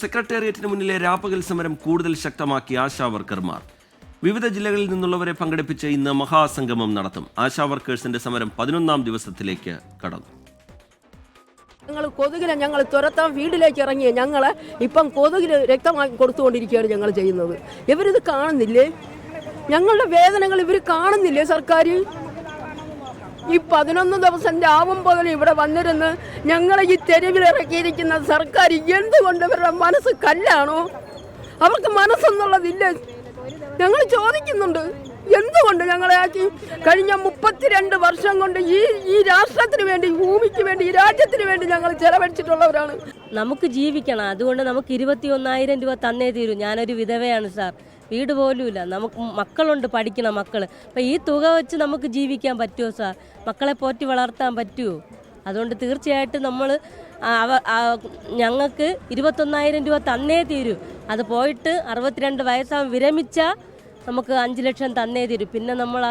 സെക്രട്ടേറിയറ്റിന് മുന്നിലെ രാപ്പകൽ സമരം കൂടുതൽ ശക്തമാക്കി ആശാ വർക്കർമാർ. വിവിധ ജില്ലകളിൽ നിന്നുള്ളവരെ പങ്കെടുപ്പിച്ച് ഇന്ന് മഹാസംഗമം നടത്തും. ആശാ വർക്കേഴ്സിന്റെ സമരം പതിനൊന്നാം ദിവസത്തിലേക്ക് കടന്നു. ഞങ്ങൾ കൊതുകിനെ ഞങ്ങൾ തുരത്താൻ വീട്ടിലേക്ക് ഇറങ്ങിയ ഞങ്ങൾ ഇപ്പം കൊതുകിന് രക്തമാക്കി കൊടുത്തുകൊണ്ടിരിക്കുകയാണ് ഞങ്ങൾ ചെയ്യുന്നത്. ഇവരിത് കാണുന്നില്ലേ? ഞങ്ങളുടെ വേദനകൾ ഇവർ കാണുന്നില്ലേ സർക്കാർ ഈ പതിനൊന്ന് ദിവസം രാവും പകൽ ഇവിടെ വന്നിരുന്ന് ഞങ്ങളെ ഈ തെരുവിൽ ഇറക്കിയിരിക്കുന്ന സർക്കാർ എന്തുകൊണ്ട് ഇവരുടെ മനസ്സ് കല്ലാണോ? അവർക്ക് മനസ്സെന്നുള്ളതില്ല? ഞങ്ങൾ ചോദിക്കുന്നുണ്ട്. എന്തുകൊണ്ട് ഞങ്ങളെ ആക്കി കഴിഞ്ഞ മുപ്പത്തിരണ്ട് വർഷം കൊണ്ട് ഈ ഈ രാഷ്ട്രത്തിന് വേണ്ടി ഭൂമിക്ക് വേണ്ടി ഈ രാജ്യത്തിന് വേണ്ടി ഞങ്ങൾ ചെലവഴിച്ചിട്ടുള്ളവരാണ്. നമുക്ക് ജീവിക്കണം. അതുകൊണ്ട് നമുക്ക് ഇരുപത്തി ഒന്നായിരം രൂപ തന്നേ തീരൂ. ഞാനൊരു വിധവയാണ് സാർ. വീട് പോലുമില്ല. നമുക്ക് മക്കളുണ്ട് പഠിക്കണം മക്കൾ അപ്പം ഈ തുക വെച്ച് നമുക്ക് ജീവിക്കാൻ പറ്റുമോ സാർ? മക്കളെ പോറ്റി വളർത്താൻ പറ്റുമോ അതുകൊണ്ട് തീർച്ചയായിട്ടും നമ്മൾ ഞങ്ങൾക്ക് ഇരുപത്തൊന്നായിരം രൂപ തന്നേ തീരൂ. അത് പോയിട്ട് അറുപത്തിരണ്ട് വയസ്സാകും വിരമിച്ചാൽ നമുക്ക് അഞ്ച് ലക്ഷം തന്നേ തീരൂ. പിന്നെ നമ്മൾ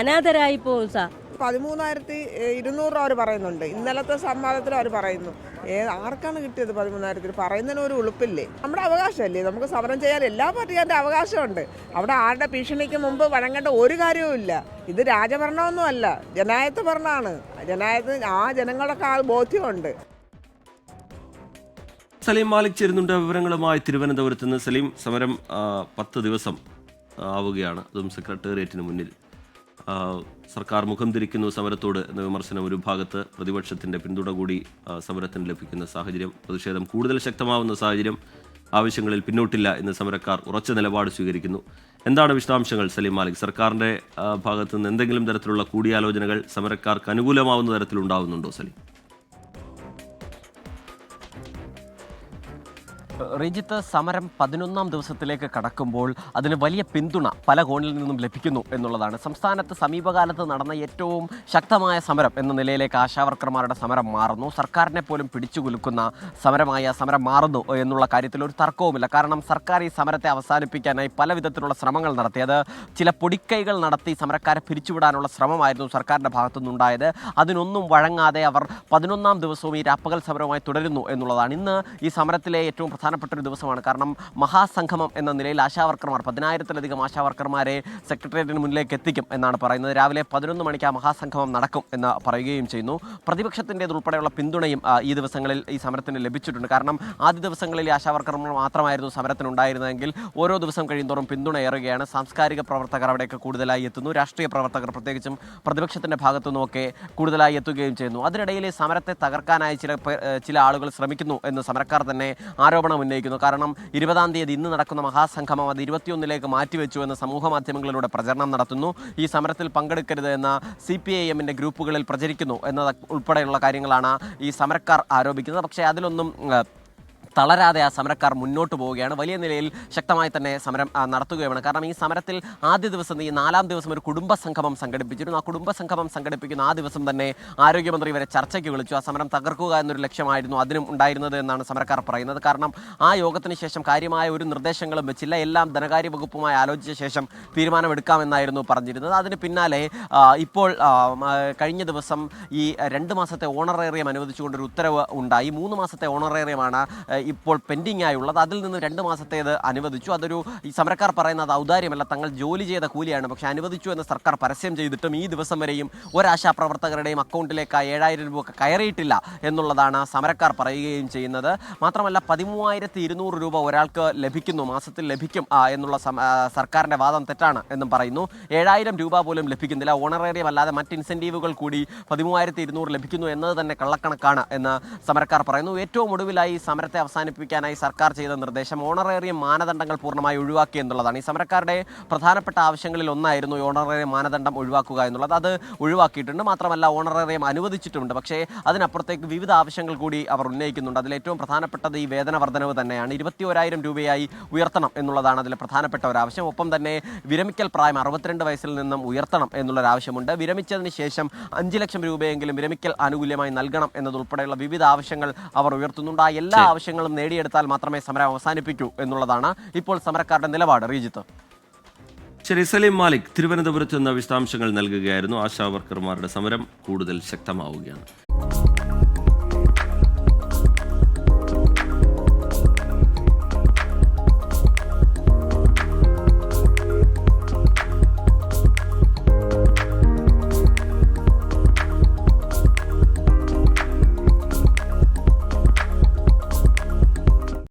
അനാഥരായി പോകും സാർ. പതിമൂന്നായിരത്തി ഇരുന്നൂറ് അവർ പറയുന്നുണ്ട്. ഇന്നലത്തെ സംവാദത്തിൽ അവർ പറയുന്നു. ഏ ആർക്കാണ് കിട്ടിയത് പതിമൂന്നായിരത്തിൽ പറയുന്നതിന് ഒരു ഉളുപ്പില്ലേ? നമ്മുടെ അവകാശമല്ലേ? നമുക്ക് സമരം ചെയ്യാൻ എല്ലാ പാർട്ടിക്കാരുടെ അവകാശമുണ്ട്. അവിടെ ആരുടെ ഭീഷണിക്ക് മുമ്പ് വഴങ്ങേണ്ട ഒരു കാര്യവുമില്ല ഇത് രാജഭരണമൊന്നുമല്ല. ജനായത്ത് ഭരണമാണ്. ജനായത്ത് ആ ജനങ്ങളൊക്കെ ആ ബോധ്യമുണ്ട്. സലീം മാലിക് ചേരുന്നുണ്ട് വിവരങ്ങളുമായി. തിരുവനന്തപുരത്ത് നിന്ന് സലീം സമരം പത്ത് ദിവസം ആവുകയാണ്. അതും സെക്രട്ടേറിയറ്റിന് മുന്നിൽ. സർക്കാർ മുഖം തിരിക്കുന്നു സമരത്തോട് എന്ന വിമർശനം ഒരു ഭാഗത്ത് പ്രതിപക്ഷത്തിന്റെ പിന്തുണ കൂടി സമരത്തിന് ലഭിക്കുന്ന സാഹചര്യം പ്രതിഷേധം കൂടുതൽ ശക്തമാവുന്ന സാഹചര്യം ആവശ്യങ്ങളിൽ പിന്നോട്ടില്ല എന്ന് സമരക്കാർ ഉറച്ച നിലപാട് സ്വീകരിക്കുന്നു. എന്താണ് വിശദാംശങ്ങൾ സലീം മാലിക്? സർക്കാരിന്റെ ഭാഗത്തുനിന്ന് ഭാഗത്ത് നിന്ന് എന്തെങ്കിലും തരത്തിലുള്ള കൂടിയാലോചനകൾ സമരക്കാർക്ക് അനുകൂലമാവുന്ന തരത്തിലുണ്ടാവുന്നുണ്ടോ സലീം? റിജിത്ത് സമരം പതിനൊന്നാം ദിവസത്തിലേക്ക് കടക്കുമ്പോൾ അതിന് വലിയ പിന്തുണ പല കോണിൽ നിന്നും ലഭിക്കുന്നു എന്നുള്ളതാണ്. സംസ്ഥാനത്ത് സമീപകാലത്ത് നടന്ന ഏറ്റവും ശക്തമായ സമരം എന്ന നിലയിലേക്ക് ആശാവർക്കർമാരുടെ സമരം മാറുന്നു. സർക്കാരിനെ പോലും പിടിച്ചുകുലുക്കുന്ന സമരമായ സമരം മാറുന്നു എന്നുള്ള കാര്യത്തിൽ ഒരു തർക്കവുമില്ല. കാരണം സർക്കാർ ഈ സമരത്തെ അവസാനിപ്പിക്കാനായി പല വിധത്തിലുള്ള ശ്രമങ്ങൾ നടത്തി. അത് ചില പൊടിക്കൈകൾ നടത്തി സമരക്കാരെ പിരിച്ചുവിടാനുള്ള ശ്രമമായിരുന്നു സർക്കാരിന്റെ ഭാഗത്തുനിന്നുണ്ടായത്. അതിനൊന്നും വഴങ്ങാതെ അവർ പതിനൊന്നാം ദിവസവും ഈ രാപ്പകൽ സമരവുമായി തുടരുന്നു എന്നുള്ളതാണ്. ഇന്ന് ഈ സമരത്തിലെ ഏറ്റവും പ്രധാനപ്പെട്ട ഒരു ദിവസമാണ്. കാരണം മഹാസംഗമം എന്ന നിലയിൽ ആശാവർക്കർമാർ പതിനായിരത്തിലധികം ആശാവർക്കർമാരെ സെക്രട്ടേറിയറ്റിന് മുന്നിലേക്ക് എത്തിക്കും എന്നാണ് പറയുന്നത്. രാവിലെ പതിനൊന്ന് മണിക്ക് ആ മഹാസംഗമം നടക്കും എന്ന് പറയുകയും ചെയ്യുന്നു. പ്രതിപക്ഷത്തിന്റെതുൾപ്പെടെയുള്ള പിന്തുണയും ഈ ദിവസങ്ങളിൽ ഈ സമരത്തിന് ലഭിച്ചിട്ടുണ്ട്. കാരണം ആദ്യ ദിവസങ്ങളിൽ ആശാവർക്കർമാർ മാത്രമായിരുന്നു സമരത്തിനുണ്ടായിരുന്നതെങ്കിൽ ഓരോ ദിവസം കഴിയുന്തോറും പിന്തുണ ഏറുകയാണ് സാംസ്കാരിക പ്രവർത്തകർ അവിടെയൊക്കെ കൂടുതലായി എത്തുന്നു. രാഷ്ട്രീയ പ്രവർത്തകർ പ്രത്യേകിച്ചും പ്രതിപക്ഷത്തിന്റെ ഭാഗത്തു നിന്നൊക്കെ കൂടുതലായി എത്തുകയും ചെയ്യുന്നു. അതിനിടയിൽ സമരത്തെ തകർക്കാനായി ചില ചില ആളുകൾ ശ്രമിക്കുന്നു എന്ന് സമരക്കാർ തന്നെ ആരോപണം ഉന്നയിക്കുന്നു. കാരണം ഇരുപതാം തീയതി ഇന്ന് നടക്കുന്ന മഹാസംഗമം അത് ഇരുപത്തിയൊന്നിലേക്ക് മാറ്റിവെച്ചു എന്ന് സമൂഹ മാധ്യമങ്ങളിലൂടെ പ്രചരണം നടത്തുന്നു. ഈ സമരത്തിൽ പങ്കെടുക്കരുത് എന്ന സി പി ഐ എമ്മിന്റെ ഗ്രൂപ്പുകളിൽ പ്രചരിക്കുന്നു എന്നത് ഉൾപ്പെടെയുള്ള കാര്യങ്ങളാണ് ഈ സമരക്കാർ ആരോപിക്കുന്നത്. പക്ഷേ അതിലൊന്നും തളരാതെ ആ സമരക്കാർ മുന്നോട്ട് പോവുകയാണ്. വലിയ നിലയിൽ ശക്തമായി തന്നെ സമരം നടത്തുകയാണ് കാരണം ഈ സമരത്തിൽ ആദ്യ ദിവസം ഈ നാലാം ദിവസം ഒരു കുടുംബ സംഗമം സംഘടിപ്പിച്ചിരുന്നു. ആ കുടുംബ സംഗമം സംഘടിപ്പിക്കുന്ന ആ ദിവസം തന്നെ ആരോഗ്യമന്ത്രി ഇവരെ ചർച്ചയ്ക്ക് വിളിച്ചു. ആ സമരം തകർക്കുക എന്നൊരു ലക്ഷ്യമായിരുന്നു അതിനും ഉണ്ടായിരുന്നത് എന്നാണ് സമരക്കാർ പറയുന്നത്. കാരണം ആ യോഗത്തിന് ശേഷം കാര്യമായ ഒരു നിർദ്ദേശങ്ങളും വെച്ചില്ല. എല്ലാം ധനകാര്യ വകുപ്പുമായി ആലോചിച്ച ശേഷം തീരുമാനമെടുക്കാമെന്നായിരുന്നു പറഞ്ഞിരുന്നത്. അതിന് പിന്നാലെ ഇപ്പോൾ കഴിഞ്ഞ ദിവസം ഈ രണ്ട് മാസത്തെ ഓണറേറിയം അനുവദിച്ചുകൊണ്ടൊരു ഉത്തരവ് ഉണ്ടായി. മൂന്ന് മാസത്തെ ഓണറേറിയമാണ് ഇപ്പോൾ പെൻഡിംഗ് ആയുള്ളത് അതിൽ നിന്ന് രണ്ട് മാസത്തേത് അനുവദിച്ചു. അതൊരു ഈ സമരക്കാർ പറയുന്നത് ഔദാര്യമല്ല. തങ്ങൾ ജോലി ചെയ്ത കൂലിയാണ്. പക്ഷേ അനുവദിച്ചു എന്ന് സർക്കാർ പരസ്യം ചെയ്തിട്ടും ഈ ദിവസം വരെയും ഒരാശാ പ്രവർത്തകരുടെയും അക്കൗണ്ടിലേക്ക് ഏഴായിരം രൂപ കയറിയിട്ടില്ല എന്നുള്ളതാണ് സമരക്കാർ പറയുകയും ചെയ്യുന്നത്. മാത്രമല്ല പതിമൂവായിരത്തി ഇരുന്നൂറ് രൂപ ഒരാൾക്ക് ലഭിക്കുന്നു. മാസത്തിൽ ലഭിക്കും എന്നുള്ള സർക്കാരിന്റെ വാദം തെറ്റാണ് എന്നും പറയുന്നു. ഏഴായിരം രൂപ പോലും ലഭിക്കുന്നില്ല. ഓണറേറിയം അല്ലാതെ മറ്റ് ഇൻസെന്റീവുകൾ കൂടി പതിമൂവായിരത്തി ഇരുന്നൂറ് ലഭിക്കുന്നു എന്നത് തന്നെ കള്ളക്കണക്കാണ് എന്ന് സമരക്കാർ പറയുന്നു. ഏറ്റവും ഒടുവിലായി സമരത്തെ സമരത്തെ അവസാനിപ്പിക്കാനായി സർക്കാർ ചെയ്ത നിർദ്ദേശം ഓണറേറിയം മാനദണ്ഡങ്ങൾ പൂർണമായി ഒഴിവാക്കി എന്നുള്ളതാണ്. ഈ സമരക്കാരുടെ പ്രധാനപ്പെട്ട ആവശ്യങ്ങളിൽ ഒന്നായിരുന്നു ഓണറേറിയം മാനദണ്ഡം ഒഴിവാക്കുക എന്നുള്ളത്. അത് ഒഴിവാക്കിയിട്ടുണ്ട്. മാത്രമല്ല ഓണറേറിയം അനുവദിച്ചിട്ടുണ്ട്. പക്ഷേ അതിനപ്പുറത്തേക്ക് വിവിധ ആവശ്യങ്ങൾ കൂടി അവർ ഉന്നയിക്കുന്നുണ്ട്. അതിൽ ഏറ്റവും പ്രധാനപ്പെട്ടത് ഈ വേതന വർധനവ് തന്നെയാണ്. ഇരുപത്തി ഒരായിരം രൂപയായി ഉയർത്തണം എന്നുള്ളതാണ് അതിൽ പ്രധാനപ്പെട്ട ഒരു ആവശ്യം. ഒപ്പം തന്നെ വിരമിക്കൽ പ്രായം അറുപത്തിരണ്ട് വയസ്സിൽ നിന്നും ഉയർത്തണം എന്നുള്ളൊരു ആവശ്യമുണ്ട് വിരമിച്ചതിന് ശേഷം അഞ്ച് ലക്ഷം രൂപയെങ്കിലും വിരമിക്കൽ ആനുകൂല്യമായി നൽകണം എന്നതുൾപ്പെടെയുള്ള വിവിധ ആവശ്യങ്ങൾ അവർ ഉയർത്തുന്നുണ്ട്. ആ എല്ലാ ആവശ്യങ്ങളും നേടിയെടുത്താൽ മാത്രമേ സമരം അവസാനിപ്പിക്കൂ എന്നുള്ളതാണ് ഇപ്പോൾ സമരക്കാരുടെ നിലപാട്. റീജിത്ത്. ശരി സലീം മാലിക് തിരുവനന്തപുരത്ത് നിന്ന് വിശദാംശങ്ങൾ നൽകുകയായിരുന്നു. ആശാ വർക്കർമാരുടെ സമരം കൂടുതൽ ശക്തമാവുകയാണ്.